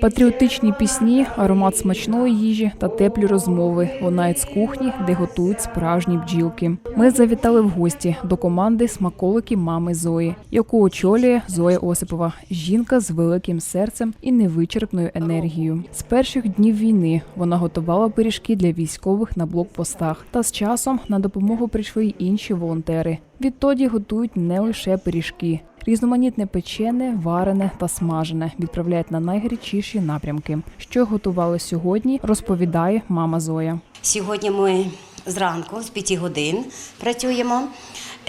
Патріотичні пісні, аромат смачної їжі та теплі розмови лунають з кухні, де готують справжні бджілки. Ми завітали в гості до команди смаколики мами Зої, яку очолює Зоя Осипова. Жінка з великим серцем і невичерпною енергією. З перших днів війни вона готувала пиріжки для військових на блокпостах. Та з часом на допомогу прийшли й інші волонтери. Відтоді готують не лише пиріжки. Різноманітне печене, варене та смажене відправляють на найгарячіші напрямки. Що готували сьогодні, розповідає мама Зоя. Сьогодні ми зранку з 5 годин працюємо.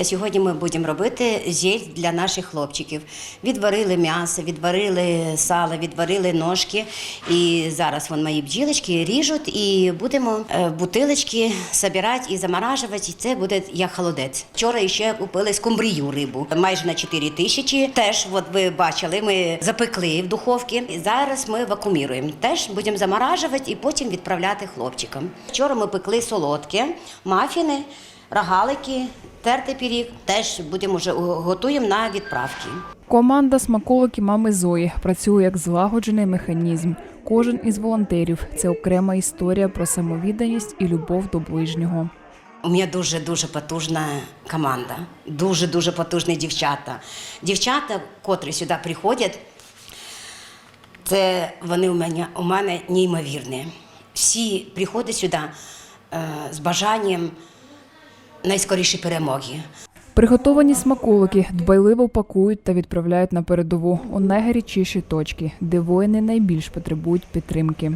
Сьогодні ми будемо робити зель для наших хлопчиків. Відварили м'ясо, відварили сало, відварили ножки. І зараз вон мої бджілочки ріжуть і будемо е, бутилочки збирати і заморажувати. І Це буде як холодець. Вчора ще купили скумбрію рибу майже на 4 тисячі. Теж, от ви бачили, ми запекли в духовці. І зараз ми вакууміруємо. Теж будемо заморажувати і потім відправляти хлопчикам. Вчора ми пекли солодке, мафіни, рогалики, тертий пиріг. Теж будемо вже готуємо на відправки. Команда смаколики мами Зої працює як злагоджений механізм. Кожен із волонтерів це окрема історія про самовідданість і любов до ближнього. У мене дуже дуже потужна команда, дуже дуже потужні дівчата. Дівчата, котрі сюди приходять, це вони у мене у мене неймовірні. Всі приходять сюди е, з бажанням найскорішої перемоги. Приготовані смаколики дбайливо пакують та відправляють на передову у найгарячіші точки, де воїни найбільш потребують підтримки.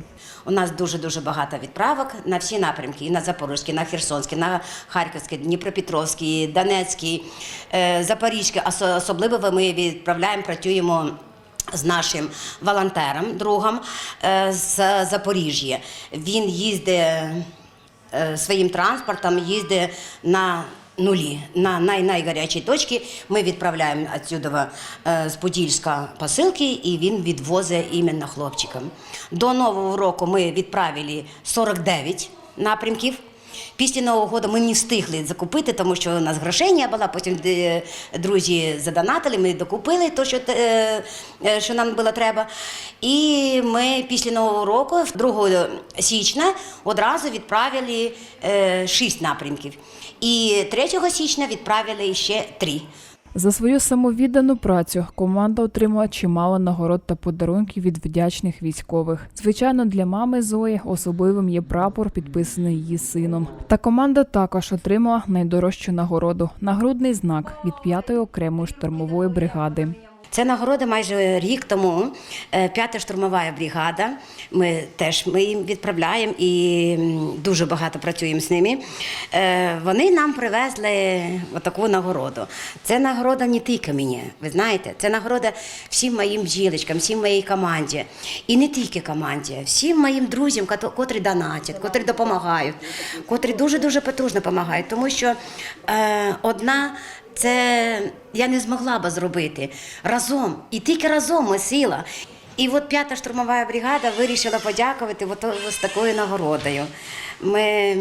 У нас дуже дуже багато відправок на всі напрямки: і на Запорізький, на Херсонський, на Харківський, Дніпропетровський, Донецький, е, Запорізький. Особливо ми відправляємо, працюємо. З нашим волонтером, другом е, з Запоріжжя. Він їздить своїм транспортом, їздить на нулі, на най найгарячі точки. Ми відправляємо відсюди з Подільська посилки, і він відвозить іменно хлопчикам. До Нового року ми відправили 49 напрямків. Після Нового року ми не встигли закупити, тому що у нас грошей не було. Потім е, друзі задонатили, ми докупили те, що, е, е, що нам було треба. І ми після Нового року, 2 січня, одразу відправили 6 напрямків. І 3 січня відправили ще 3. За свою самовіддану працю команда отримала чимало нагород та подарунків від вдячних військових. Звичайно, для мами Зої особливим є прапор, підписаний її сином. Та команда також отримала найдорожчу нагороду нагрудний знак від 5-ї окремої штурмової бригади. Це нагорода майже рік тому. е, П'ята штурмова бригада. Ми теж ми їм відправляємо і дуже багато працюємо з ними. Е, Вони нам привезли таку нагороду. Це нагорода не тільки мені. Ви знаєте, це нагорода всім моїм бджілочкам, всім моїй команді. І не тільки команді, всім моїм друзям, котрі донатять, котрі допомагають, котрі дуже дуже потужно допомагають. Тому що е, одна це я не змогла би зробити разом. І тільки разом ми сила. І от п'ята штурмова бригада вирішила подякувати от, з такою нагородою. Ми,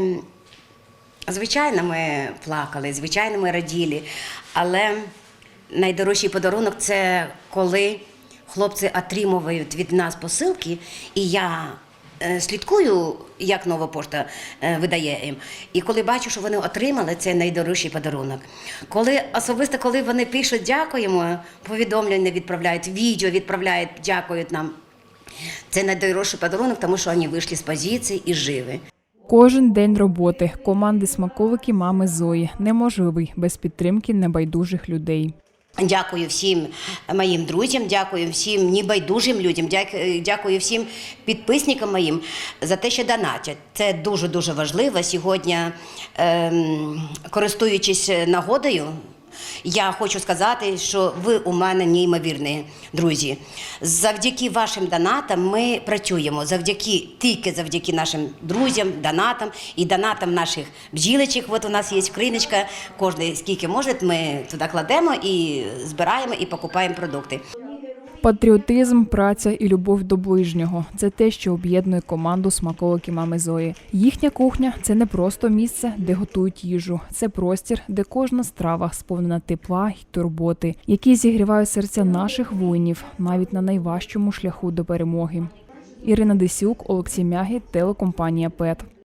звичайно, ми плакали, звичайно, ми раділи, але найдорожчий подарунок це коли хлопці отримують від нас посилки, і я слідкую, як нова пошта е, видає їм. І коли бачу, що вони отримали, це найдорожчий подарунок. Коли особисто, коли вони пишуть дякуємо, повідомлення відправляють, відео відправляють, дякують нам. Це найдорожчий подарунок, тому що вони вийшли з позиції і живі. Кожен день роботи команди смаколики мами Зої неможливий без підтримки небайдужих людей. Дякую всім моїм друзям, дякую всім небайдужим людям, дяк- дякую всім підписникам моїм за те, що донатять. Це дуже дуже важливо сьогодні, ем, користуючись нагодою. Я хочу сказати, що ви у мене неймовірні друзі. Завдяки вашим донатам ми працюємо. Завдяки тільки завдяки нашим друзям, донатам і донатам наших бджілечок. От у нас є криничка, Кожен скільки може, ми туди кладемо і збираємо і покупаємо продукти. Патріотизм, праця і любов до ближнього це те, що об'єднує команду смаколики мами Зої. Їхня кухня це не просто місце, де готують їжу. Це простір, де кожна страва сповнена тепла й турботи, які зігрівають серця наших воїнів навіть на найважчому шляху до перемоги. Ірина Десюк, Олексій Мягі, телекомпанія ПЕТ.